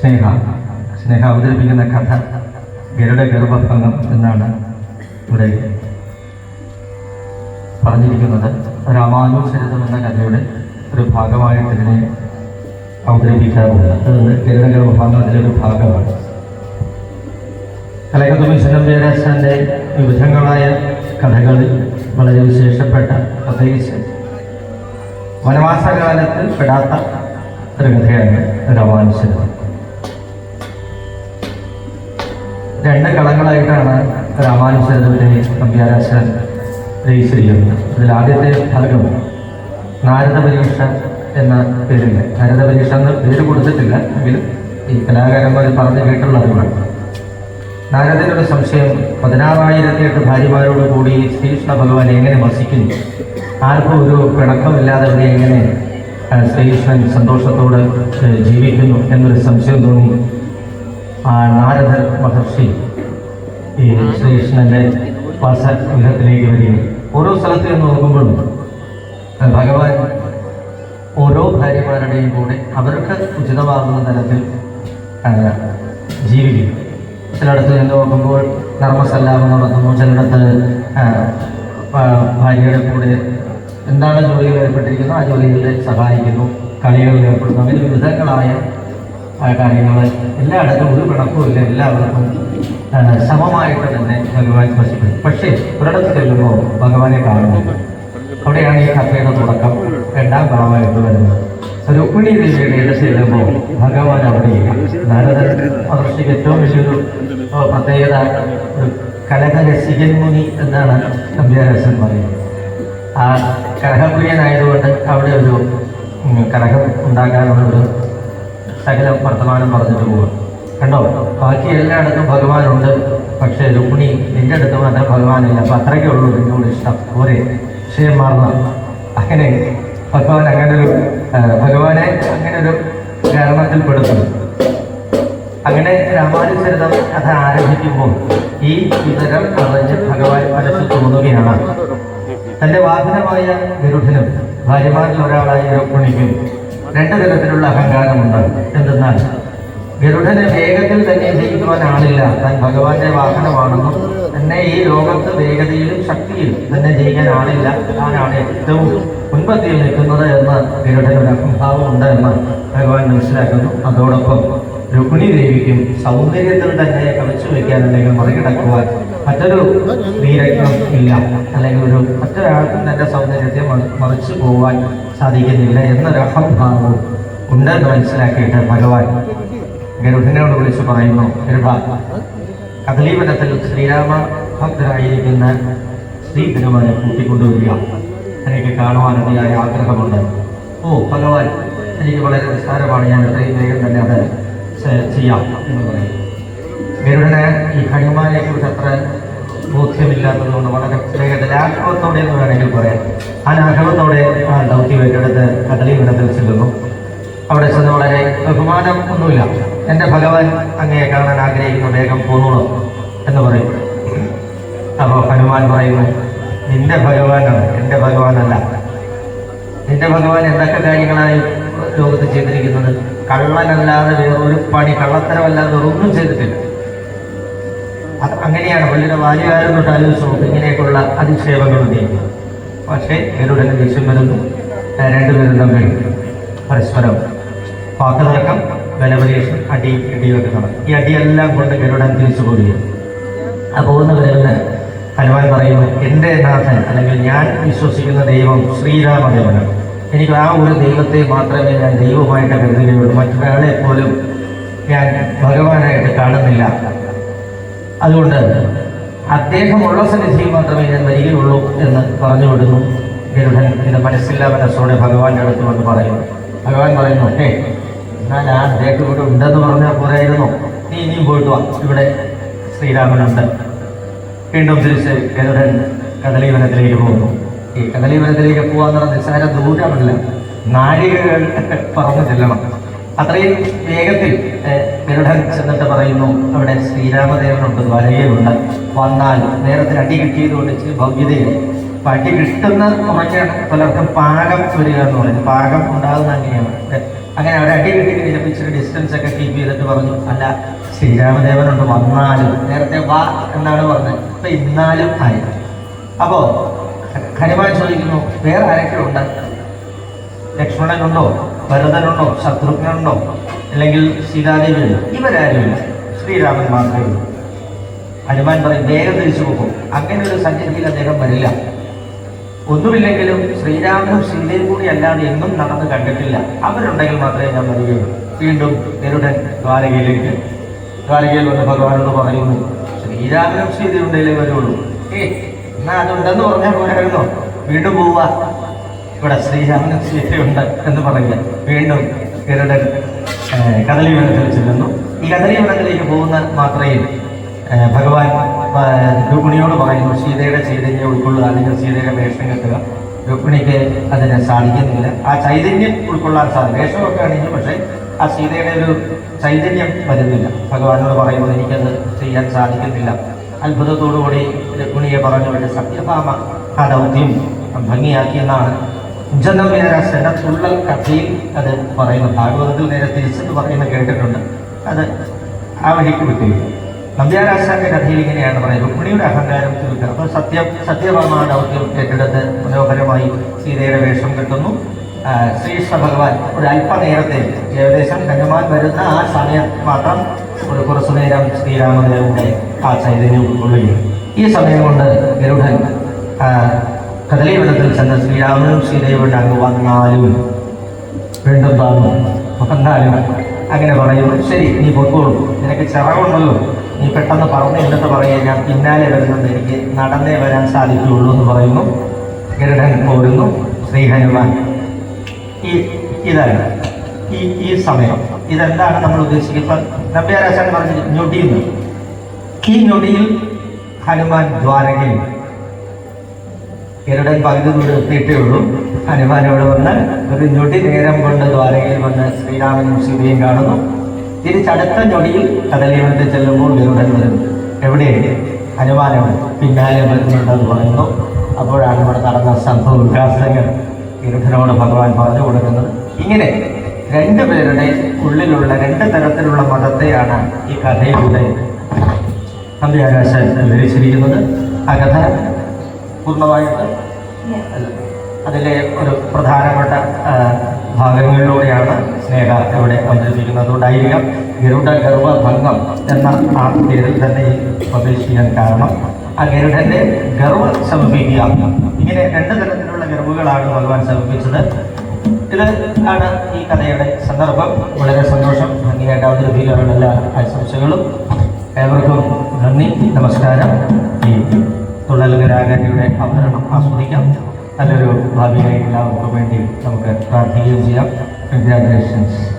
സ്നേഹ. സ്നേഹ അവതരിപ്പിക്കുന്ന കഥ ഗരുഡ ഗർഭഭംഗം എന്നാണ് ഇവിടെ പറഞ്ഞിരിക്കുന്നത്. രാമാനുസരിതം എന്ന കഥയുടെ ഒരു ഭാഗമായിട്ട് ഇതിനെ അവതരിപ്പിക്കാറുണ്ട്. അതുകൊണ്ട് ഗരുഡ ഗർഭഭംഗം അതിലൊരു ഭാഗമാണ്. കലകത്തുമി ശനംബേരാശാന്റെ വിവിധങ്ങളായ കഥകളിൽ വളരെ വിശേഷപ്പെട്ട പ്രത്യേകിച്ച് വനവാസകാലത്ത് പെടാത്ത ഒരു കഥയാണ് രാമാനുചരിതം രണ്ട് കളങ്ങളായിട്ടാണ് രാമാനുചരിതത്തിനെ നമ്പ്യാരാശാൻ രചിച്ചിരിക്കുന്നത്. അതിൽ ആദ്യത്തെ ഭാഗം നാരദ പരീക്ഷ എന്ന പേരിൽ നാരദ പരീക്ഷ എന്ന പേര് കൊടുത്തിട്ടില്ല എങ്കിലും ഈ കലാകാരന്മാർ പറഞ്ഞു കേട്ടുള്ള അറിവാണ്. നാരദനൊരു സംശയം പതിനാറായിരത്തി എട്ട് ഭാര്യമാരോട് കൂടി ശ്രീകൃഷ്ണ ഭഗവാൻ എങ്ങനെ വസിക്കുന്നു? ആർക്കും ഒരു പിണക്കമില്ലാതെ അവിടെ എങ്ങനെ ശ്രീകൃഷ്ണൻ സന്തോഷത്തോടെ ജീവിക്കുന്നു എന്നൊരു സംശയം തോന്നി. ആ നാരദ മഹർഷി ഈ ശ്രീകൃഷ്ണന്റെ വാസഗൃഹത്തിലേക്ക് വരികയും ഓരോ സ്ഥലത്ത് നിന്ന് നോക്കുമ്പോഴും ഭഗവാൻ ഓരോ ഭാര്യമാരുടെയും കൂടെ അവർക്ക് ഉചിതമാകുന്ന തരത്തിൽ ജീവിക്കും ചിലയിടത്ത് നിന്ന് നോക്കുമ്പോൾ ധർമ്മസല്ലാപം നടത്തുന്നു ചിലയിടത്ത് ഭാര്യയുടെ കൂടെ എന്താണ് ജോലിയിൽ ഏർപ്പെട്ടിരിക്കുന്നത്? ആ ജോലിയിൽ സഹായിക്കുന്നു കളികളിൽ ഏർപ്പെടുന്നു. അങ്ങനെ വിവിധങ്ങളായ കാര്യങ്ങൾ എല്ലായിടത്തും ഒരു പിണക്കുമില്ല എല്ലാവർക്കും സമമായിട്ട് തന്നെ ഭഗവാൻ സ്പർശിക്കുന്നു പക്ഷേ ഒരിടത്ത് ചെല്ലുമ്പോൾ ഭഗവാനെ കാണുന്നു. അവിടെയാണ് ഈ കഥയുടെ തുടക്കം. രണ്ടാം ഭാവമായിട്ട് വരുന്നത്. രുക്മിണി ദേവിയുടെ ഇട ചെല്ലുമ്പോൾ ഭഗവാൻ അവിടെയില്ല. നാരദൻ മഹർഷിക്ക് ഏറ്റവും വലിയൊരു പ്രത്യേകത ഒരു കലഹരസികൻ മുനി എന്നാണ് കമ്പ്യാരസൻ പറയുന്നത്. ആ കലഹപ്രിയനായതുകൊണ്ട് അവിടെ ഒരു കലഹം ഉണ്ടാക്കാനുള്ള ഒരു സകല വർത്തമാനം പറഞ്ഞിട്ട് പോകും കണ്ടോ? ബാക്കി എല്ലായിടത്തും ഭഗവാനുണ്ട്. പക്ഷേ രുക്മിണി നിന്റെ അടുത്ത് മാത്രം ഭഗവാനില്ല. അപ്പൊ അത്രയ്ക്കേ ഉള്ളൂ നിന്നോട് ഇഷ്ടം. പോരെ. ക്ഷയം മാറുന്ന അങ്ങനെ ഭഗവാൻ അങ്ങനെ ഒരു ഭഗവാനെ അങ്ങനെ ഒരു കാരണത്തിൽ പെടുത്തുന്നു. അങ്ങനെ രാമാനുസരിതം കഥ ആരംഭിക്കുമ്പോൾ ഈ വിവരം അറിഞ്ഞ് ഭഗവാൻ മനസ്സിൽ തോന്നുകയാണ്. തന്റെ വാഹനമായ ഗരുഡനും ഭാര്യമാരിൽ ഒരാളായ രുക്മിണിക്കും രണ്ട് തരത്തിലുള്ള അഹങ്കാരമുണ്ട്. എന്തെന്നാൽ ഗരുഡനെ വേഗത്തിൽ തന്നെ ജയിക്കുവാൻ ആളില്ല. താൻ ഭഗവാന്റെ വാഹനമാണെന്നും തന്നെ ഈ ലോകത്ത് വേഗതയിലും ശക്തിയിലും തന്നെ ജയിക്കാൻ ആളില്ല. താനാണ് ഏറ്റവും മുൻപന്തിയിൽ നിൽക്കുന്നത് എന്ന് ഗരുഡനൊരു അഹംഭാവമുണ്ട് എന്ന് ഭഗവാൻ മനസ്സിലാക്കുന്നു. അതോടൊപ്പം രുക്മിണി ദേവിക്കും സൗന്ദര്യത്തിൽ തന്നെ കളിച്ചു വയ്ക്കാൻ അല്ലെങ്കിൽ മറികടക്കുവാൻ മറ്റൊരു സ്ത്രീരത്നം ഇല്ല. അല്ലെങ്കിൽ ഒരു മറ്റൊരാൾക്കും തന്റെ സൗന്ദര്യത്തെ മറിച്ചു പോവാൻ സാധിക്കുന്നില്ല എന്നൊരു അഹംഭാവവും ഉണ്ടെന്ന് മനസ്സിലാക്കിയിട്ട് ഭഗവാൻ ഗരുഡനോട് വിളിച്ചു പറയുന്നു ഗരുഡ കദലീപനത്തിൽ ശ്രീരാമ ഭക്തരായിരിക്കുന്ന ശ്രീ തിരുമനെ കൂട്ടിക്കൊണ്ടുവരിക. എനിക്ക് കാണുവാനതിയായ ആഗ്രഹമുണ്ട്. ഓ ഭഗവാൻ എനിക്ക് വളരെ നിസ്സാരമാണ്. ഞാൻ എത്രയും വേഗം തന്നെ അത് ചെയ്യാം എന്ന് പറയും. ഈ ഹനുമാനെ കുറിച്ച് അത്ര ബോധ്യമില്ലാത്തതുകൊണ്ട് വളരെ ലാഘവത്തോടെ എന്ന് വേണമെങ്കിൽ പറയാം. ആ ലാഘവത്തോടെ ആ ദൗത്യം ഏറ്റെടുത്ത് വിടത്തിൽ ചെല്ലുന്നു. അവിടെ ചെന്ന് വളരെ ബഹുമാനം ഒന്നുമില്ല. എന്റെ ഭഗവാൻ അങ്ങയെ കാണാൻ ആഗ്രഹിക്കുന്നു വേഗം പോന്നോളൂ എന്ന് പറയും. അപ്പോൾ ഹനുമാൻ പറയുന്നു നിന്റെ ഭഗവാനാണ് എന്റെ ഭഗവാനല്ല. നിന്റെ ഭഗവാൻ എന്തൊക്കെ കാര്യങ്ങളായി ലോകത്ത് ചെയ്തിരിക്കുന്നത്. കള്ളനല്ലാതെ വേറൊരു പണി കള്ളത്തരമല്ലാതെ ഒന്നും ചെയ്തിട്ടില്ല. അത് അങ്ങനെയാണ്. വലിയൊരു ബാല്യകാലം തൊട്ട് ആലോചിച്ച് ഇങ്ങനെയൊക്കെയുള്ള അധിക്ഷേപങ്ങൾ നീങ്ങും പക്ഷേ ഗരുഡന് ദേഷ്യം വരുന്നു രണ്ടുപേരും തമ്മിൽ പരസ്പരം വാക്കുതർക്കം ബലപരീക്ഷം അടി ഇടിയൊക്കെ നടക്കും. ഈ അടിയെല്ലാം കൊണ്ട് ഗരുഡൻ തിരിച്ചു പോവുകയും ആ പോകുന്ന വിരലിന് ഹനുമാൻ പറയുന്നു എന്റെ നാഥൻ അല്ലെങ്കിൽ ഞാൻ വിശ്വസിക്കുന്ന ദൈവം ശ്രീരാമദേവനാണ്. എനിക്ക് ആ ഒരു ദൈവത്തെ മാത്രമേ ഞാൻ ദൈവമായിട്ട് കരുതുകയുള്ളൂ. മറ്റൊരാളെ പോലും ഞാൻ ഭഗവാനായിട്ട് കാണുന്നില്ല. അതുകൊണ്ട് അദ്ദേഹമുള്ള സന്നിധിയിൽ മാത്രമേ ഞാൻ വരികയുള്ളൂ എന്ന് പറഞ്ഞു വിടുന്നു ഗരുഡൻ എന്റെ മനസ്സില്ലാ മനസ്സോടെ ഭഗവാന്റെ അടുത്ത് വന്ന് പറയുന്നു ഭഗവാൻ പറയുന്നു ഓക്കേ ഞാൻ ആ അദ്ദേഹം ഇവിടെ ഉണ്ടെന്ന് പറഞ്ഞാൽ പോരായിരുന്നു. നീ ഇനിയും പോയിട്ട് വാ. ഇവിടെ ശ്രീരാമനുണ്ട്. വീണ്ടും തിരിച്ച് ഗരുഡൻ കദളീവനത്തിലേക്ക് പോകുന്നു. ഈ കദലീവനത്തിലേക്ക് പോകാന്ന് പറഞ്ഞാൽ നിസ്സാര ദൂരമല്ല. നാഴികകൾ പറന്നു ചെല്ലണം. അത്രയും വേഗത്തിൽ ഗരുഡൻ ചെന്നിട്ട് പറയുന്നു അവിടെ ശ്രീരാമദേവനുണ്ട് ദ്വാരകയുണ്ട് വന്നാൽ നേരത്തിന് അടി കിട്ടിയതുകൊണ്ട് ഇച്ചിരി ഭവ്യതയിൽ പട്ടി കിട്ടുന്ന ഉറക്കാണ് പലർക്കും പാകം വരിക എന്ന് പറയുന്നത്. പാകം ഉണ്ടാകുന്ന അങ്ങനെയാണ്. അങ്ങനെ അവിടെ അടി കിട്ടി കഴിഞ്ഞപ്പോൾ ഇച്ചിരി ഡിസ്റ്റൻസ് ഒക്കെ കീപ്പ് ചെയ്തിട്ട് പറഞ്ഞു അല്ല ശ്രീരാമദേവനുണ്ട് വന്നാലും. നേരത്തെ വാ എന്നാണ് പറഞ്ഞത്. ഇപ്പൊ ഇന്നാലും ആയി. അപ്പോ ഹനുമാൻ ചോദിക്കുന്നു വേറെ ആരൊക്കെ ഉണ്ട്? ലക്ഷ്മണനുണ്ടോ? ഭരതനുണ്ടോ? ശത്രുഘ്നുണ്ടോ അല്ലെങ്കിൽ സീതാദേവി? ഇവരാരുമില്ല. ശ്രീരാമൻ മാത്രമേ ഉള്ളൂ. ഹനുമാൻ പറയും വേഗം തിരിച്ചു പോകും. അങ്ങനെ ഒരു സന്നിധിയിൽ അദ്ദേഹം വരില്ല. ഒന്നുമില്ലെങ്കിലും ശ്രീരാമനും സീതയും കൂടി അല്ലാതെ എന്നും നടന്ന് കണ്ടിട്ടില്ല. അവരുണ്ടെങ്കിൽ മാത്രമേ ഞാൻ വരികയുള്ളൂ. വീണ്ടും ഗരുഡൻ ദ്വാരകയിലേക്ക്. ദ്വാരകയിൽ വന്ന് ഭഗവാനോട് പറയുന്നു ശ്രീരാമനും സീതയുണ്ടെങ്കിലേ വരുള്ളൂ. ഏ എന്നാ അതുണ്ടെന്ന് പറഞ്ഞാൽ പോരായിരുന്നോ വീണ്ടും പോവുക ഇവിടെ ശ്രീരാമന് സീതയുണ്ട് എന്ന് പറഞ്ഞ് വീണ്ടും ഗരുഡൻ കദളിവനത്തിൽ ചെല്ലുന്നു. ഈ കദളിവനത്തിലേക്ക് പോകുന്ന മാത്രയിൽ ഭഗവാൻ രുക്മിണിയോട് പറയുന്നു സീതയുടെ ചൈതന്യം ഉൾക്കൊള്ളുക അല്ലെങ്കിൽ സീതയുടെ വേഷം കെട്ടുക. രുക്മിണിക്ക് അതിന് സാധിക്കുന്നില്ല. ആ ചൈതന്യം ഉൾക്കൊള്ളാൻ സാധിക്കും വേഷമൊക്കെ ആണെങ്കിൽ പക്ഷേ ആ സീതയുടെ ഒരു ചൈതന്യം വരുന്നില്ല. ഭഗവാനോട് പറയുമ്പോൾ എനിക്കത് ചെയ്യാൻ സാധിക്കുന്നില്ല. അത്ഭുതത്തോടുകൂടി രുക്മിണിയെ പറഞ്ഞുകൊണ്ട് സത്യഭാമ ആ ദൗത്യം ഭംഗിയാക്കിയെന്നാണ് ജനമേര തുള്ളൽ കഥയിൽ അത് പറയുന്നു. ഭാഗവതത്തിൽ നേരെ തിരിച്ചത് പറയുന്ന കേട്ടിട്ടുണ്ട്. അത് ആ വഴിക്ക് വിട്ടില്ല നമ്പ്യാരാശാന്റെ കഥയിൽ ഇങ്ങനെയാണ് പറയുന്നത്. രുക്മിണിയുടെ അഹങ്കാരം തീർക്കുക. അപ്പോൾ സത്യം സത്യഭാമ ദൗത്യം ഏറ്റെടുത്ത് മനോഹരമായി സീതയുടെ വേഷം കിട്ടുന്നു. ശ്രീകൃഷ്ണ ഭഗവാൻ ഒരു അല്പനേരത്തെ ഏകദേശം ഹനുമാൻ വരുന്ന ആ സമയം മാത്രം ഒരു കുറച്ചു നേരം ശ്രീരാമദേവന്റെ ആ ചൈതന്യം ഉൾക്കൊള്ളുകയും ഈ സമയം കൊണ്ട് ഗരുഡൻ കഥലീവിടത്തിൽ ചെന്ന് ശ്രീരാമനും ശ്രീദേവിയുടെ അങ്ങ് വന്നാലും വീണ്ടും താന്നു വന്നാലും അങ്ങനെ പറയുന്നു ശരി നീ പൊക്കോളൂ. നിനക്ക് ചിറകുണ്ടല്ലോ. നീ പെട്ടെന്ന് പറഞ്ഞ് എന്നിട്ട് പറയുക ഞാൻ പിന്നാലെ വരുന്നുണ്ട് എനിക്ക് നടന്നേ വരാൻ സാധിക്കുകയുള്ളൂ എന്ന് പറയുന്നു. ഗരുഡൻ പോരുന്നു ശ്രീ ഹനുമാൻ ഈ ഇതാണ്. ഈ ഈ സമയം. ഇതെന്താണ് നമ്മൾ ഉദ്ദേശിക്കുന്നത്? ഇപ്പം നമ്പ്യാരാശാൻ പറഞ്ഞ ഞൊടിയുന്നു. ഈ ഞൊടിയിൽ ഹനുമാൻ ദ്വാരകയിൽ ഗരുഡൻ പകുതി ദൂരം എത്തിയിട്ടേ ഉള്ളൂ. ഹനുമാനോട് വന്ന് ഒരു ഞൊടി നേരം കൊണ്ട് ദ്വാരകയിൽ വന്ന് ശ്രീരാമനും സീതയും കാണുന്നു. തിരിച്ചടുത്ത ഞൊടിയിൽ കടലിവനത്തിൽ ചെല്ലുമ്പോൾ ഗരുടൻ വരുന്നു. എവിടെ ഹനുമാനോട് പിന്നാലെ വരുന്നുണ്ടെന്ന് പറയുന്നു. അപ്പോഴാണ് ഇവിടെ നടന്ന സംഭവ വികാസങ്ങൾ ഗരുഡനോട് ഭഗവാൻ പറഞ്ഞു കൊടുക്കുന്നത്. ഇങ്ങനെ രണ്ടുപേരുടെ ഉള്ളിലുള്ള രണ്ട് തരത്തിലുള്ള മതത്തെയാണ് ഈ കഥയിലൂടെ അന്ത്യാകാശൻ വിവരിച്ചിരിക്കുന്നത്. ആ കഥ പൂർണമായിട്ട് അതിലെ ഒരു പ്രധാനപ്പെട്ട ഭാഗങ്ങളിലൂടെയാണ് സ്നേഹ ഇവിടെ അവതരിപ്പിക്കുന്നത് അതുകൊണ്ടായിരിക്കാം ഗരുഡ ഗർവഭംഗം എന്ന ആ പേരിൽ തന്നെ ചെയ്യാൻ കാരണം. ആ ഗരുഡന്റെ ഗർവ ശമിപ്പിക്കുക ഇങ്ങനെ രണ്ട് തരത്തിലുള്ള ഗർവുകളാണ് ഭഗവാൻ സമർപ്പിച്ചത്. ഇത് ആണ് ഈ കഥയുടെ സന്ദർഭം. വളരെ സന്തോഷം ഭംഗിയായിട്ട് അവതരിപ്പിക്കാനുള്ള എല്ലാ ആശംസകളും. ഏവർക്കും നന്ദി നമസ്കാരം. ഈ തുള്ളലുകരാകാരിയുടെ അവതരണം ആസ്വദിക്കാം. നല്ലൊരു ഭാവിയായി എല്ലാവർക്കും വേണ്ടി നമുക്ക് പ്രാർത്ഥിക്കുകയും ചെയ്യാം. കൺഗ്രാറ്റുലേഷൻസ്